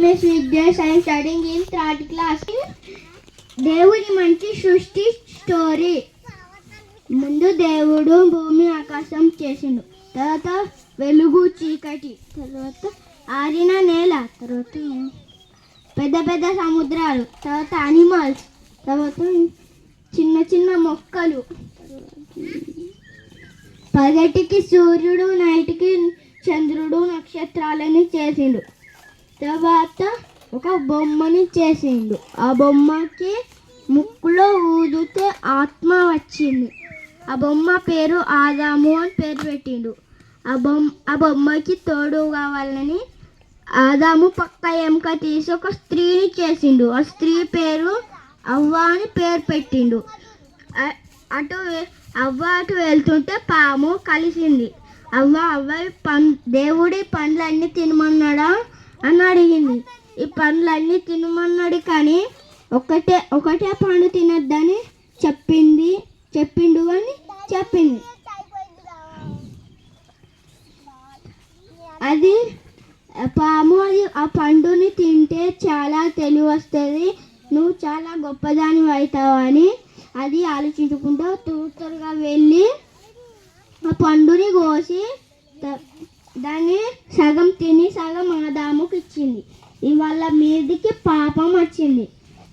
name is Vignesh. I am studying in third class. దేవుడి మంచి సృష్టి స్టోరీ. ముందు దేవుడు భూమి ఆకాశం చేసిండు. తర్వాత వెలుగు చీకటి. తర్వాత ఆరిన నేల. తర్వాత పెద్ద పెద్ద సముద్రాలు. తర్వాత అనిమల్స్ తర్వాత చిన్న చిన్న మొక్కలు. పగటికి సూర్యుడు నైట్కి చంద్రుడు నక్షత్రాలని చేసిండు. తర్వాత ఒక బొమ్మని చేసిండు. ఆ బొమ్మకి ముక్కులో ఊదితే ఆత్మ వచ్చింది. ఆ బొమ్మ పేరు ఆదాము అని పేరు పెట్టిండు. ఆ బొమ్మ ఆ బొమ్మకి తోడు కావాలని ఆదాము పక్క ఎముక తీసి ఒక స్త్రీని చేసిండు. ఆ స్త్రీ పేరు అవ్వ అని పేరు పెట్టిండు. అటు వె- అవ్వ అటు వెళ్తుంటే పాము కలిసింది. అవ్వ అవ్వ ఈ పం దేవుడి పండ్లన్నీ తినమన్నాడా? అని అడిగింది. ఈ పండ్లన్నీ తినమన్నాడు కానీ ఒకటే ఒకటే పండు తినొద్దని చెప్పింది. చెప్పిండు అని చెప్పింది. అది పాము అది ఆ పండుని తింటే చాలా తెలివి వస్తుంది నువ్వు చాలా గొప్పదాని అవుతావు అని అది ఆలోచించుకుంటూ తూతరుగా వెళ్ళి ఆ పండుని కోసి దాన్ని సగం తిని సగం ఆదాము ఇచ్చింది ఇవాళ మీదికి పాపం వచ్చింది.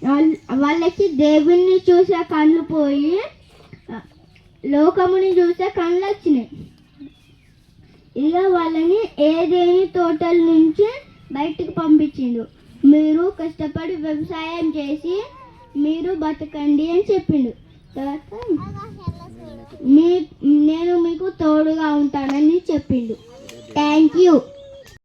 వాళ్ళ- వాళ్ళకి దేవుణ్ణి చూసే కళ్ళు పోయి లోకముని చూసే కళ్ళు వచ్చినాయి. ఇక వాళ్ళని ఏదేని తోటల నుంచి బయటికి పంపించిండు. మీరు కష్టపడి వ్యవసాయం చేసి మీరు బతకండి అని చెప్పిండు. తర్వాత మీ నేను మీకు తోడుగా ఉంటానని చెప్పిండు. Thank you